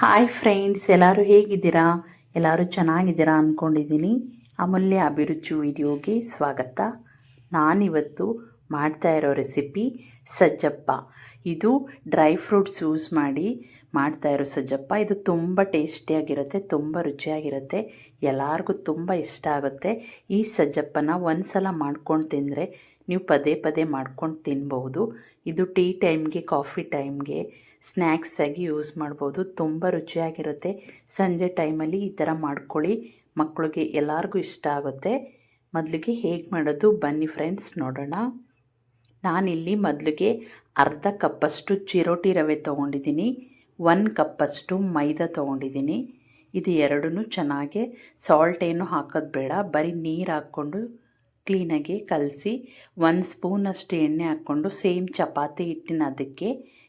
Hi friends ಎಲ್ಲರೂ ಹೇಗಿದ್ದೀರಾ? ಎಲ್ಲರೂ ಚೆನ್ನಾಗಿದ್ದೀರಾ ಅಂದ್ಕೊಂಡಿದ್ದೀನಿ ಅಮೂಲ್ಯ ಅಭಿರುಚಿ ವಿಡಿಯೋಗೆ ಸ್ವಾಗತ. ನಾನಿವತ್ತು ಮಾಡ್ತಾ ಇರೋ ರೆಸಿಪಿ ಸಜ್ಜಪ್ಪ. ಇದು ಡ್ರೈ ಫ್ರೂಟ್ಸ್ ಯೂಸ್ ಮಾಡಿ ಮಾಡ್ತಾ ಇರೋ ಸಜ್ಜಪ್ಪ. ಇದು ತುಂಬ ಟೇಸ್ಟಿಯಾಗಿರುತ್ತೆ ತುಂಬ ರುಚಿಯಾಗಿರುತ್ತೆ. ಎಲ್ಲರಿಗೂ ತುಂಬ ಇಷ್ಟ ಆಗುತ್ತೆ. ಈ ಸಜ್ಜಪ್ಪನ ಒಂದು ಸಲ ಮಾಡ್ಕೊಂಡು ತಿಂದರೆ ನೀವು ಪದೇ ಪದೇ ಮಾಡ್ಕೊಂಡು ತಿನ್ಬೋದು. ಇದು ಟೀ ಟೈಮ್ಗೆ, ಕಾಫಿ ಟೈಮ್ಗೆ ಸ್ನ್ಯಾಕ್ಸಾಗಿ ಯೂಸ್ ಮಾಡ್ಬೋದು. ತುಂಬ ರುಚಿಯಾಗಿರುತ್ತೆ. ಸಂಜೆ ಟೈಮಲ್ಲಿ ಈ ಥರ ಮಾಡ್ಕೊಳ್ಳಿ. ಮಕ್ಕಳಿಗೆ ಎಲ್ಲರಿಗೂ ಇಷ್ಟ ಆಗುತ್ತೆ. ಮೊದಲಿಗೆ ಹೇಗೆ ಮಾಡೋದು ಬನ್ನಿ ಫ್ರೆಂಡ್ಸ್ ನೋಡೋಣ. ನಾನಿಲ್ಲಿ ಮೊದಲಿಗೆ ಅರ್ಧ ಕಪ್ಪಷ್ಟು ಚಿರೋಟಿ ರವೆ ತೊಗೊಂಡಿದ್ದೀನಿ. ಒನ್ ಕಪ್ಪಷ್ಟು ಮೈದಾ ತೊಗೊಂಡಿದ್ದೀನಿ. ಇದು ಎರಡೂ ಚೆನ್ನಾಗೆ ಸಾಲ್ಟ್ ಏನು ಹಾಕೋದು ಬೇಡ. ಬರೀ ನೀರು ಹಾಕ್ಕೊಂಡು ಕ್ಲೀನಾಗಿ ಕಲಸಿ ಒಂದು ಸ್ಪೂನಷ್ಟು ಎಣ್ಣೆ ಹಾಕ್ಕೊಂಡು ಸೇಮ್ ಚಪಾತಿ ಹಿಟ್ಟಿನ ಅದಕ್ಕೆ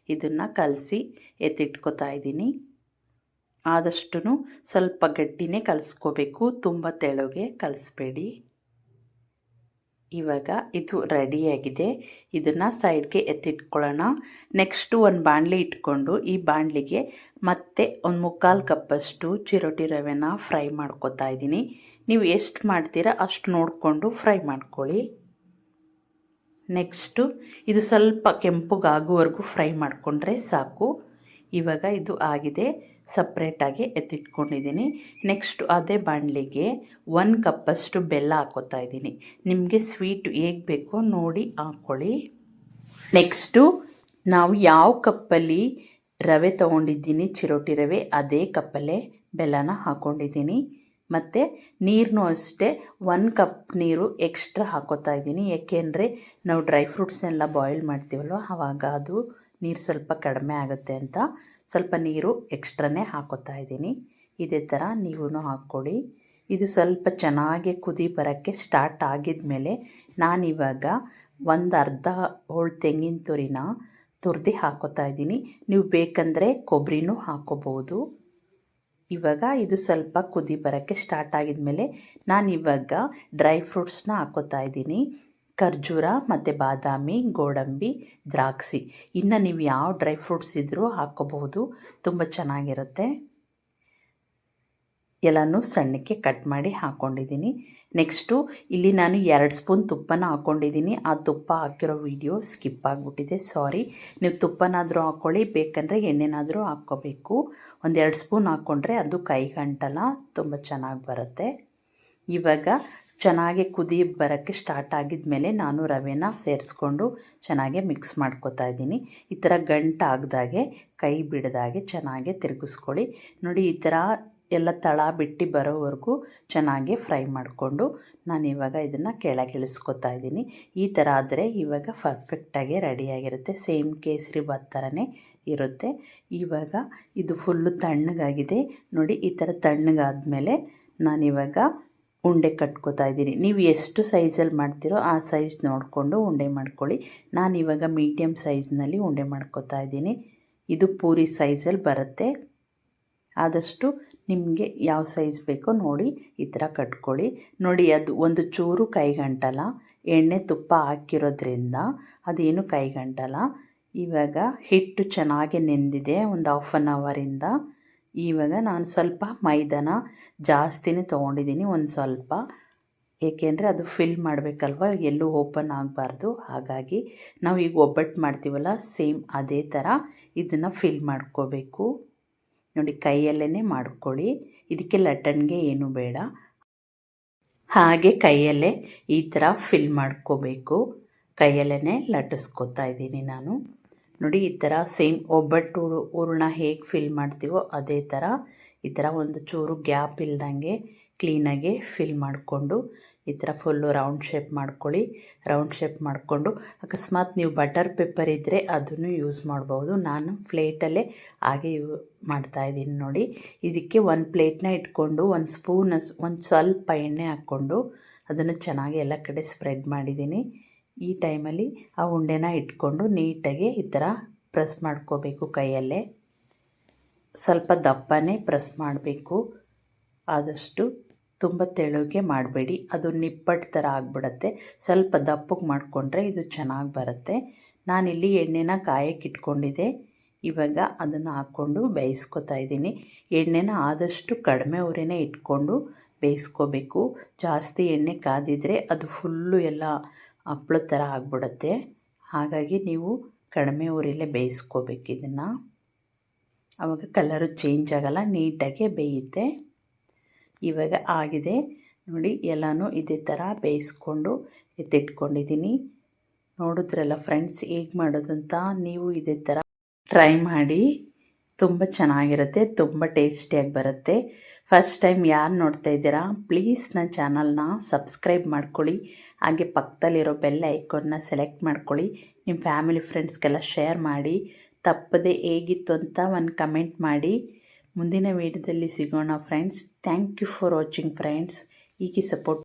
ಇದನ್ನು ಕಲಸಿ ಎತ್ತಿಟ್ಕೊತಾ ಇದ್ದೀನಿ. ಆದಷ್ಟು ಸ್ವಲ್ಪ ಗಟ್ಟಿನೇ ಕಲಿಸ್ಕೋಬೇಕು. ತುಂಬ ತೆಳಗೆ ಕಲಿಸ್ಬೇಡಿ. ಇವಾಗ ಇದು ರೆಡಿಯಾಗಿದೆ ಇದನ್ನು ಸೈಡ್ಗೆ ಎತ್ತಿಟ್ಕೊಳ್ಳೋಣ. ನೆಕ್ಸ್ಟು ಒಂದು ಬಾಣಲಿ ಇಟ್ಕೊಂಡು ಈ ಬಾಣಲಿಗೆ ಮತ್ತೆ ಒಂದು ಮುಕ್ಕಾಲು ಕಪ್ಪಷ್ಟು ಚಿರೋಟಿ ರವೆನ ಫ್ರೈ ಮಾಡ್ಕೊತಾ ಇದ್ದೀನಿ. ನೀವು ಎಷ್ಟು ಮಾಡ್ತೀರಾ ಅಷ್ಟು ನೋಡಿಕೊಂಡು ಫ್ರೈ ಮಾಡ್ಕೊಳ್ಳಿ. ನೆಕ್ಸ್ಟು ಇದು ಸ್ವಲ್ಪ ಕೆಂಪುಗಾಗುವವರೆಗೂ ಫ್ರೈ ಮಾಡಿಕೊಂಡ್ರೆ ಸಾಕು. ಇವಾಗ ಇದು ಆಗಿದೆ. ಸಪ್ರೇಟಾಗಿ ಎತ್ತಿಟ್ಕೊಂಡಿದ್ದೀನಿ. ನೆಕ್ಸ್ಟ್ ಅದೇ ಬಾಣಲಿಗೆ ಒನ್ ಕಪ್ಪಷ್ಟು ಬೆಲ್ಲ ಹಾಕೋತಾ ಇದ್ದೀನಿ. ನಿಮಗೆ ಸ್ವೀಟ್ ಹೇಗೆ ಬೇಕೋ ನೋಡಿ ಹಾಕ್ಕೊಳ್ಳಿ ನೆಕ್ಸ್ಟು ನಾವು ಯಾವ ಕಪ್ಪಲ್ಲಿ ರವೆ ತೊಗೊಂಡಿದ್ದೀನಿ, ಚಿರೋಟಿ ರವೆ, ಅದೇ ಕಪ್ಪಲ್ಲೇ ಬೆಲ್ಲನ ಹಾಕ್ಕೊಂಡಿದ್ದೀನಿ ಮತ್ತು ನೀರನ್ನು ಅಷ್ಟೇ ಒನ್ ಕಪ್ ನೀರು ಎಕ್ಸ್ಟ್ರಾ ಹಾಕೋತಾ ಇದ್ದೀನಿ. ಯಾಕೆಂದರೆ ನಾವು ಡ್ರೈ ಫ್ರೂಟ್ಸ್ನೆಲ್ಲ ಬಾಯ್ಲ್ ಮಾಡ್ತೀವಲ್ವ ಆವಾಗ ಅದು ನೀರು ಸ್ವಲ್ಪ ಕಡಿಮೆ ಆಗುತ್ತೆ ಅಂತ ಸ್ವಲ್ಪ ನೀರು ಎಕ್ಸ್ಟ್ರಾನೇ ಹಾಕೋತಾ ಇದ್ದೀನಿ. ಇದೇ ಥರ ನೀವು ಹಾಕ್ಕೊಳ್ಳಿ. ಇದು ಸ್ವಲ್ಪ ಚೆನ್ನಾಗಿ ಕುದಿ ಬರೋಕ್ಕೆ ಸ್ಟಾರ್ಟ್ ಆಗಿದ ಮೇಲೆ ನಾನಿವಾಗ ಒಂದು ಅರ್ಧ ಹೋಳು ತೆಂಗಿನ ತುರಿನ ತುರ್ದು ಹಾಕೋತಾ ಇದ್ದೀನಿ. ನೀವು ಬೇಕಂದರೆ ಕೊಬ್ಬರಿನೂ ಹಾಕೋಬೋದು ಇವಾಗ ಇದು ಸ್ವಲ್ಪ ಕುದಿ ಬರೋಕ್ಕೆ ಸ್ಟಾರ್ಟ್ ಆಗಿದ ಮೇಲೆ ನಾನು ಇವಾಗ ಡ್ರೈ ಫ್ರೂಟ್ಸ್ನ ಹಾಕೋತಾ ಇದ್ದೀನಿ. ಖರ್ಜೂರ ಮತ್ತು ಬಾದಾಮಿ, ಗೋಡಂಬಿ, ದ್ರಾಕ್ಷಿ. ಇನ್ನು ನೀವು ಯಾವ ಡ್ರೈ ಫ್ರೂಟ್ಸ್ ಇದ್ದರೂ ಹಾಕ್ಕೋಬಹುದು. ತುಂಬ ಚೆನ್ನಾಗಿರುತ್ತೆ. ಎಲ್ಲನೂ ಸಣ್ಣಕ್ಕೆ ಕಟ್ ಮಾಡಿ ಹಾಕ್ಕೊಂಡಿದ್ದೀನಿ ನೆಕ್ಸ್ಟು, ಇಲ್ಲಿ ನಾನು ಎರಡು ಸ್ಪೂನ್ ತುಪ್ಪನ ಹಾಕ್ಕೊಂಡಿದ್ದೀನಿ ಆ ತುಪ್ಪ ಹಾಕಿರೋ ವಿಡಿಯೋ ಸ್ಕಿಪ್ ಆಗಿಬಿಟ್ಟಿದೆ. ಸಾರಿ. ನೀವು ತುಪ್ಪನಾದರೂ ಹಾಕ್ಕೊಳ್ಳಿ, ಬೇಕಂದರೆ ಎಣ್ಣೆನಾದರೂ ಹಾಕ್ಕೋಬೇಕು. ಒಂದೆರಡು ಸ್ಪೂನ್ ಹಾಕ್ಕೊಂಡ್ರೆ ಅದು ಕೈಗಂಟಲ್ಲ ತುಂಬ ಚೆನ್ನಾಗಿ ಬರುತ್ತೆ. ಇವಾಗ ಚೆನ್ನಾಗಿ ಕುದಿ ಬರೋಕ್ಕೆ ಸ್ಟಾರ್ಟ್ ಆಗಿದ ಮೇಲೆ ನಾನು ರವೆನ ಸೇರಿಸ್ಕೊಂಡು ಚೆನ್ನಾಗಿ ಮಿಕ್ಸ್ ಮಾಡ್ಕೊತಾ ಇದ್ದೀನಿ. ಈ ಥರ ಗಂಟಾಗ್ದಾಗೆ ಕೈ ಬಿಡದಾಗೆ ಚೆನ್ನಾಗಿ ತಿರುಗಿಸ್ಕೊಳ್ಳಿ. ನೋಡಿ, ಈ ಥರ ಎಲ್ಲ ತಳ ಬಿಟ್ಟು ಬರೋವರೆಗೂ ಚೆನ್ನಾಗಿ ಫ್ರೈ ಮಾಡಿಕೊಂಡು ನಾನು ಇವಾಗ ಇದನ್ನು ಕೆಳಗಿಳಿಸ್ಕೊತಾ ಇದ್ದೀನಿ. ಈ ಥರ ಆದರೆ ಇವಾಗ ಪರ್ಫೆಕ್ಟಾಗಿ ರೆಡಿಯಾಗಿರುತ್ತೆ ಸೇಮ್ ಕೇಸರಿ ಬಾತ್ ಥರನೇ ಇರುತ್ತೆ. ಇವಾಗ ಇದು ಫುಲ್ಲು ತಣ್ಣಗಾಗಿದೆ. ನೋಡಿ, ಈ ಥರ ತಣ್ಣಗಾದ್ಮೇಲೆ ನಾನಿವಾಗ ಉಂಡೆ ಕಟ್ಕೋತಾ ಇದ್ದೀನಿ. ನೀವು ಎಷ್ಟು ಸೈಜಲ್ಲಿ ಮಾಡ್ತೀರೋ ಆ ಸೈಜ್ ನೋಡಿಕೊಂಡು ಉಂಡೆ ಮಾಡ್ಕೊಳ್ಳಿ. ನಾನು ಇವಾಗ ಮೀಡಿಯಮ್ ಸೈಜ್ನಲ್ಲಿ ಉಂಡೆ ಮಾಡ್ಕೋತಾ ಇದ್ದೀನಿ. ಇದು ಪೂರಿ ಸೈಜಲ್ಲಿ ಬರುತ್ತೆ. ಆದಷ್ಟು ನಿಮಗೆ ಯಾವ ಸೈಜ್ ಬೇಕೋ ನೋಡಿ ಈ ಥರ ಕಟ್ಕೊಳ್ಳಿ. ನೋಡಿ, ಅದು ಒಂದು ಚೂರು ಕೈಗಂಟಲ್ಲ ಎಣ್ಣೆ ತುಪ್ಪ ಹಾಕಿರೋದ್ರಿಂದ ಅದೇನು ಕೈಗಂಟಲ್ಲ ಇವಾಗ ಹಿಟ್ಟು ಚೆನ್ನಾಗಿ ನೆಂದಿದೆ, ಒಂದು ಹಾಫ್ ಆನ್ ಅವರಿಂದ ಇವಾಗ ನಾನು ಸ್ವಲ್ಪ ಮೈದಾನ ಜಾಸ್ತಿನೇ ತೊಗೊಂಡಿದ್ದೀನಿ, ಒಂದು ಸ್ವಲ್ಪ. ಏಕೆಂದರೆ ಅದು ಫಿಲ್ ಮಾಡಬೇಕಲ್ವ, ಎಲ್ಲೂ ಓಪನ್ ಆಗಬಾರ್ದು. ಹಾಗಾಗಿ ನಾವು ಈಗ ಒಬ್ಬಟ್ಟು ಮಾಡ್ತೀವಲ್ಲ ಸೇಮ್ ಅದೇ ಥರ ಇದನ್ನು ಫಿಲ್ ಮಾಡ್ಕೋಬೇಕು. ನೋಡಿ ಕೈಯಲ್ಲೇ ಮಾಡ್ಕೊಳ್ಳಿ. ಇದಕ್ಕೆ ಲಟ್ಟಣಿಗೆ ಏನು ಬೇಡ. ಹಾಗೆ ಕೈಯಲ್ಲೇ ಈ ಥರ ಫಿಲ್ ಮಾಡ್ಕೋಬೇಕು. ಕೈಯಲ್ಲೇ ಲಟ್ಟಿಸ್ಕೊತಾ ಇದ್ದೀನಿ ನಾನು. ನೋಡಿ, ಈ ಥರ ಸೇಮ್ ಒಬ್ಬಟ್ಟು ಹೂರ್ಣ ಹೇಗೆ ಫಿಲ್ ಮಾಡ್ತೀವೋ ಅದೇ ಥರ ಈ ಥರ ಒಂದು ಚೂರು ಗ್ಯಾಪ್ ಇಲ್ದಂಗೆ ಕ್ಲೀನಾಗಿ ಫಿಲ್ ಮಾಡಿಕೊಂಡು ಈ ಥರ ಫುಲ್ಲು ರೌಂಡ್ ಶೇಪ್ ಮಾಡ್ಕೊಳ್ಳಿ ರೌಂಡ್ ಶೇಪ್ ಮಾಡಿಕೊಂಡು. ಅಕಸ್ಮಾತ್ ನೀವು ಬಟರ್ ಪೇಪರ್ ಇದ್ದರೆ ಅದನ್ನು ಯೂಸ್ ಮಾಡ್ಬೋದು. ನಾನು ಪ್ಲೇಟಲ್ಲೇ ಹಾಗೆ ಯೂ ಮಾಡ್ತಾಯಿದ್ದೀನಿ ನೋಡಿ. ಇದಕ್ಕೆ ಒಂದು ಪ್ಲೇಟ್ನ ಇಟ್ಕೊಂಡು, ಒಂದು ಸ್ಪೂನ್ ಒಂದು ಸ್ವಲ್ಪ ಎಣ್ಣೆ ಹಾಕ್ಕೊಂಡು ಅದನ್ನು ಚೆನ್ನಾಗಿ ಎಲ್ಲ ಕಡೆ ಸ್ಪ್ರೆಡ್ ಮಾಡಿದ್ದೀನಿ. ಈ ಟೈಮಲ್ಲಿ ಆ ಉಂಡೆನ ಇಟ್ಕೊಂಡು ನೀಟಾಗಿ ಈ ಥರ ಪ್ರೆಸ್ ಮಾಡ್ಕೋಬೇಕು ಕೈಯಲ್ಲೇ. ಸ್ವಲ್ಪ ದಪ್ಪನೇ ಪ್ರೆಸ್ ಮಾಡಬೇಕು. ಆದಷ್ಟು ತುಂಬ ತೆಳುಗೆ ಮಾಡಬೇಡಿ. ಅದು ನಿಪ್ಪಟ್ಟು ಥರ ಆಗಿಬಿಡತ್ತೆ. ಸ್ವಲ್ಪ ದಪ್ಪಗೆ ಮಾಡಿಕೊಂಡ್ರೆ ಇದು ಚೆನ್ನಾಗಿ ಬರುತ್ತೆ. ನಾನಿಲ್ಲಿ ಎಣ್ಣೆನ ಕಾಯಕ್ಕೆ ಇಟ್ಕೊಂಡಿದ್ದೆ. ಇವಾಗ ಅದನ್ನು ಹಾಕ್ಕೊಂಡು ಬೇಯಿಸ್ಕೊತಾ ಇದ್ದೀನಿ. ಎಣ್ಣೆನ ಆದಷ್ಟು ಕಡಿಮೆ ಉರಿನೇ ಇಟ್ಕೊಂಡು ಬೇಯಿಸ್ಕೋಬೇಕು. ಜಾಸ್ತಿ ಎಣ್ಣೆ ಕಾದಿದ್ರೆ ಅದು ಫುಲ್ಲು ಎಲ್ಲ ಹಪ್ಳದ ಥರ ಆಗಿಬಿಡುತ್ತೆ. ಹಾಗಾಗಿ ನೀವು ಕಡಿಮೆ ಉರಿಲೇ ಬೇಯಿಸ್ಕೋಬೇಕು ಇದನ್ನು. ಆವಾಗ ಕಲರು ಚೇಂಜ್ ಆಗೋಲ್ಲ, ನೀಟಾಗಿ ಬೇಯುತ್ತೆ. ಇವಾಗ ಆಗಿದೆ. ನೋಡಿ, ಎಲ್ಲನೂ ಇದೇ ಥರ ಬೇಯಿಸ್ಕೊಂಡು ಎತ್ತಿಟ್ಕೊಂಡಿದ್ದೀನಿ. ನೋಡಿದ್ರಲ್ಲ ಫ್ರೆಂಡ್ಸ್ ಹೇಗೆ ಮಾಡೋದಂತ ನೀವು ಇದೇ ಥರ ಟ್ರೈ ಮಾಡಿ. ತುಂಬ ಚೆನ್ನಾಗಿರುತ್ತೆ, ತುಂಬ ಟೇಸ್ಟಿಯಾಗಿ ಬರುತ್ತೆ. ಫಸ್ಟ್ ಟೈಮ್ ಯಾರು ನೋಡ್ತಾ ಇದ್ದೀರಾ ಪ್ಲೀಸ್ ನನ್ನ ಚಾನಲ್ನ ಸಬ್ಸ್ಕ್ರೈಬ್ ಮಾಡ್ಕೊಳ್ಳಿ. ಹಾಗೆ ಪಕ್ಕದಲ್ಲಿರೋ ಬೆಲ್ ಐಕೋನ್ನ ಸೆಲೆಕ್ಟ್ ಮಾಡ್ಕೊಳ್ಳಿ. ನಿಮ್ಮ ಫ್ಯಾಮಿಲಿ ಫ್ರೆಂಡ್ಸ್ಗೆಲ್ಲ ಶೇರ್ ಮಾಡಿ. ತಪ್ಪದೆ ಹೇಗಿತ್ತು ಅಂತ ಒಂದು ಕಮೆಂಟ್ ಮಾಡಿ. ಮುಂದಿನ ವೀಡಿಯೋದಲ್ಲಿ ಸಿಗೋಣ friends thank you for watching friends ಈಗ ಸಪೋರ್ಟ್